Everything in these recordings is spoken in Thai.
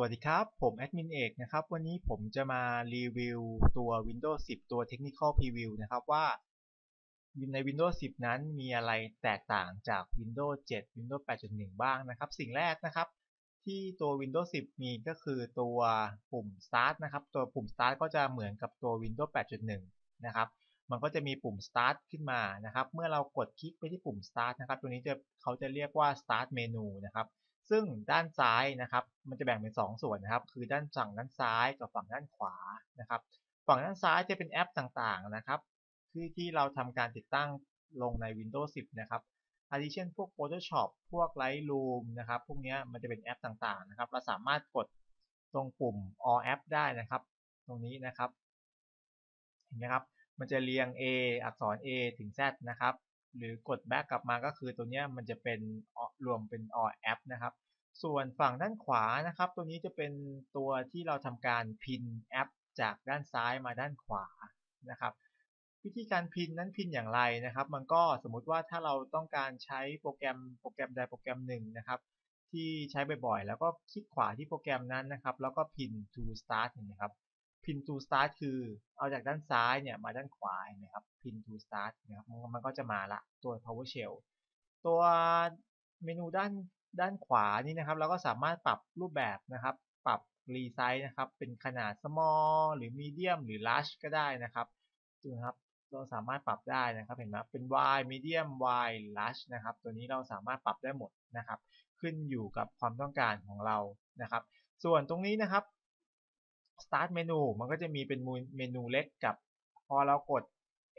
วัสดีครับ ผมแอดมินเอกนะครับ วันนี้ผมจะมารีวิวตัว Windows 10 ตัว Technical Preview นะครับว่าใน Windows 10 นั้นมีอะไรแตกต่างจาก Windows 7 Windows 8.1 บ้างนะครับ สิ่งแรกนะครับ ที่ตัว Windows 10 มีก็คือตัวปุ่ม Start นะครับ ตัวปุ่ม Start ก็จะเหมือนกับตัว Windows 8.1 นะครับ มันก็จะมีปุ่ม Start ขึ้นมานะครับ เมื่อเรากดคลิกไปที่ปุ่ม Start นะครับ ตัวนี้จะเขาจะเรียกว่า Start Menu นะครับ ซึ่งด้านซ้ายนะครับ มันจะแบ่งเป็น 2 ส่วนนะครับ คือด้านฝั่งด้านซ้ายกับฝั่งด้านขวานะครับ ฝั่งด้านซ้ายจะเป็นแอปต่างๆนะครับ ที่ที่เราทำการติดตั้งลงใน Windows 10 นะครับอาทิเช่นพวก Photoshop พวก Lightroom นะครับ พวกนี้มันจะเป็นแอปต่างๆนะครับ เราสามารถกดตรงปุ่ม All App ได้นะครับ ตรงนี้นะครับ เห็นไหมครับ มันจะเรียง A อักษร A ถึง Z นะครับ หรือกด back กลับมาก็คือตัวนี้มันจะเป็นรวมเป็น all app นะครับ ส่วนฝั่งด้านขวานะครับ ตัวนี้จะเป็นตัวที่เราทำการพินแอป จากด้านซ้ายมาด้านขวานะครับ วิธีการพินนั้นพินอย่างไรนะครับ มันก็สมมุติว่าถ้าเราต้องการใช้โปรแกรมโปรแกรมใดโปรแกรมหนึ่งนะครับ ที่ใช้บ่อยๆแล้วก็คลิกขวาที่โปรแกรมนั้นนะครับ แล้วก็พิน to start นะครับ pin to start คือเอาจากด้านซ้ายเนี่ยมาด้านขวานะครับ pin to start นะครับมันก็จะมาละตัว PowerShell ตัวเมนูด้านด้านขวานี่นะครับเราก็สามารถปรับรูปแบบนะครับ ปรับ resize นะครับ เป็นขนาด small หรือ medium หรือ large ก็ได้นะครับดูนะครับเราสามารถปรับได้นะครับเห็นไหมเป็น wide medium wide large นะครับ ตัวนี้เราสามารถปรับได้หมดนะครับ ขึ้นอยู่กับความต้องการของเรานะครับ ส่วนตรงนี้นะครับ start menu มันก็จะมีเป็นเมนูเล็กกับ พอเรากด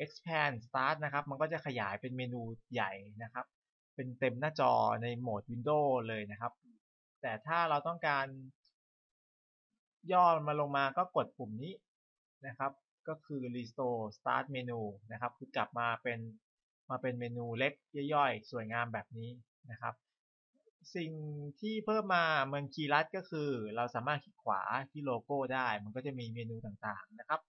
expand start นะครับ มันก็จะขยายเป็นเมนูใหญ่นะครับ เป็นเต็มหน้าจอในโหมด Windows เลยนะครับ แต่ถ้าเราต้องการ ย่อมาลงมาก็กดปุ่มนี้นะครับ ก็คือ restore start menu นะครับ คือกลับมาเป็นมาเป็นเมนูเล็กย่อยๆ สวยงามแบบนี้นะครับ สิ่งที่เพิ่มมาเมืองคีย์ลัดก็คือ เราสามารถคลิกขวาที่โลโก้ได้ มันก็จะมีเมนูต่างๆนะครับ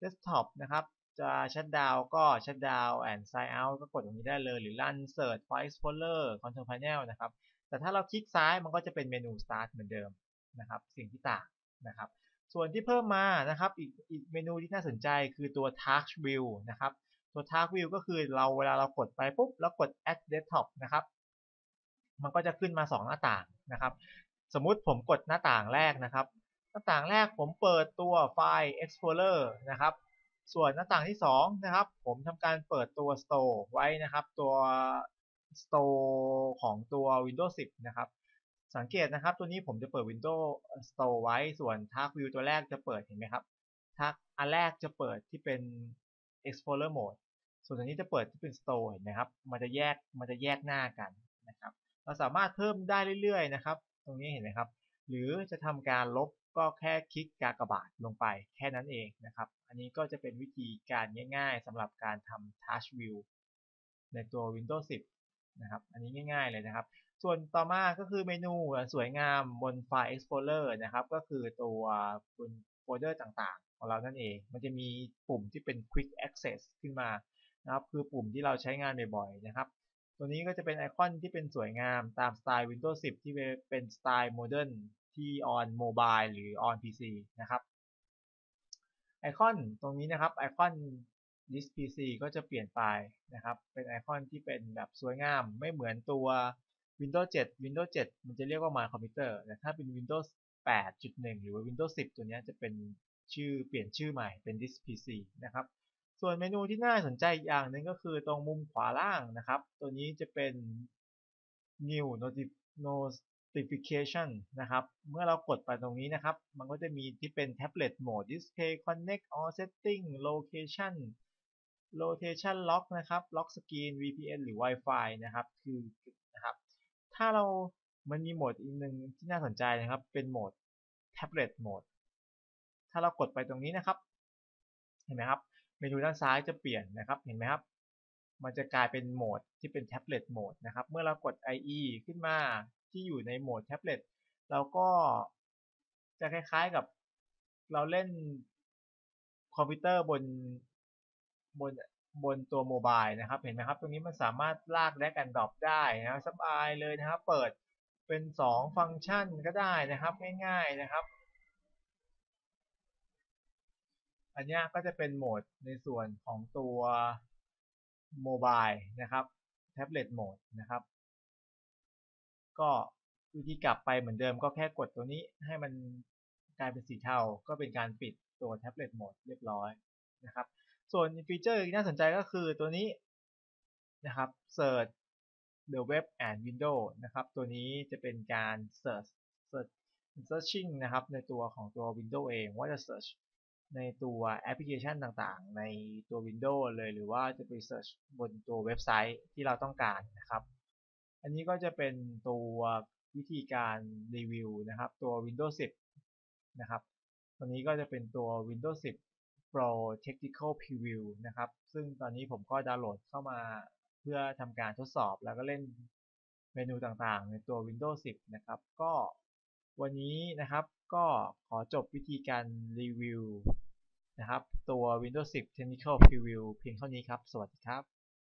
Desktop นะครับจะชัดดาวก็ชัดดาว and sign out ก็กดตรงนี้ได้เลย หรือ Run Search File Explorer Control Panel นะครับ แต่ถ้าเราคลิกซ้ายมันก็จะเป็นเมนู Start เหมือนเดิมนะครับ สิ่งที่ต่างนะครับ ส่วนที่เพิ่มมานะครับ อีกอีกเมนูที่น่าสนใจคือตัว Task View นะครับ ตัว Task View ก็คือเราเวลาเรากดไปปุ๊บ แล้วกด Add Desktop นะครับ มันก็จะขึ้นมา 2 หน้าต่างนะครับ สมมุติผมกดหน้าต่างแรกนะครับ หน้าต่างแรกผมเปิดตัวไฟล์ Explorer นะครับ ส่วนหน้าต่างที่ 2 นะครับ ผมทำการเปิดตัว Store ไว้นะครับ ตัว Store ของตัว Windows 10 นะครับ สังเกตนะครับ ตัวนี้ผมจะเปิด Windows Store ไว้ ส่วน Task View ตัวแรกจะเปิดเห็นไหมครับทักอันแรกจะเปิดที่เป็น Explorer Mode ส่วนตัวนี้จะเปิดที่เป็น Store เห็นไหมครับ มันจะแยก มันจะแยกหน้ากันนะครับ เราสามารถเพิ่มได้เรื่อยๆนะครับ ตรงนี้เห็นไหมครับ หรือจะทำการลบก็แค่คลิกกากบาทลงไปแค่นั้นเองนะครับ อันนี้ก็จะเป็นวิธีการง่ายๆสำหรับการทำ Touch View ในตัว Windows 10 นะครับ อันนี้ง่ายๆเลยนะครับ ส่วนต่อมาก็คือเมนูสวยงามบนไฟล์ Explorer นะครับ ก็คือตัวบนโฟลเดอร์ต่างๆ ของเรานั่นเอง มันจะมีปุ่มที่เป็น Quick Access ขึ้นมานะครับ คือปุ่มที่เราใช้งานบ่อยๆ นะครับ ตัวนี้ก็จะเป็นไอคอนที่เป็นสวยงามตามสไตล์ Windows 10 ที่เป็นสไตล์โมเดิร์นที่ on mobile หรือ on PC นะครับ ไอคอนตรงนี้นะครับไอคอน List PC ก็จะเปลี่ยนไปนะครับ เป็นไอคอนที่เป็นแบบสวยงามไม่เหมือนตัว Windows 7 Windows 7 มันจะเรียกว่า My Computer แต่ถ้าเป็น Windows 8.1 หรือว่า Windows 10 ตัวนี้จะเป็นชื่อเปลี่ยนชื่อใหม่เป็น Disk PC นะครับ ส่วนเมนูที่น่าสนใจอย่างหนึ่งก็คือตรงมุมขวาล่างนะครับ ตัวนี้จะเป็น new notification นะครับ เมื่อเรากดไปตรงนี้นะครับ มันก็จะมีที่เป็น tablet mode display connect all setting location rotation lock นะครับ lock screen VPN หรือ Wi-Fi นะครับ คือนะครับ ถ้าเรามันมีโหมดอีกหนึ่งที่น่าสนใจนะครับ เป็นโหมด tablet mode ถ้าเรากดไปตรงนี้นะครับ เห็นไหมครับ มนูด้านซ้ายจะเปลี่ยนนะครับ เห็นไหมครับ มันจะกลายเป็นโหมดที่เป็นแท็บเล็ตโหมดนะครับ เมื่อเรากด IE ขึ้นมาที่อยู่ในโหมดแท็บเล็ตเราก็จะคล้ายๆกับเราเล่นคอมพิวเตอร์บนบนบนตัวโมบายนะครับ เห็นไหมครับ ตรงนี้มันสามารถลากแลกกันดรอปได้นะสบายเลยนะครับ เปิดเป็น 2 ฟังก์ชันก็ได้นะครับ ง่ายๆนะครับ อันนี้ก็จะเป็นโหมดในส่วนของตัวโมบายนะครับแท็บเล็ตโหมดนะครับ ก็วิธีกลับไปเหมือนเดิมก็แค่กดตัวนี้ให้มันกลายเป็นสีเทาก็เป็นการปิดตัวแท็บเล็ตโหมดเรียบร้อยนะครับ ส่วนฟีเจอร์ที่น่าสนใจก็คือตัวนี้นะครับ Search the web and window นะครับ ตัวนี้จะเป็นการ search search searching นะครับในตัวของตัว Windows เองว่าจะ search ในตัวแอปพลิเคชันต่างๆ ในตัว Windows เลยหรือว่าจะไป search บนตัวเว็บไซต์ที่เราต้องการนะครับ อันนี้ก็จะเป็นตัววิธีการรีวิวนะครับ ตัว Windows 10 นะครับตัวนี้ก็จะเป็นตัว Windows 10 Pro Technical Preview นะครับ ซึ่งตอนนี้ผมก็ดาวน์โหลดเข้ามาเพื่อทำการทดสอบแล้วก็เล่นเมนูต่างๆ ในตัว Windows 10 นะครับ ก็ วันนี้นะครับก็ขอจบวิธีการรีวิวนะครับตัว Windows 10 Technical Preview เพียงเท่านี้ครับ สวัสดีครับ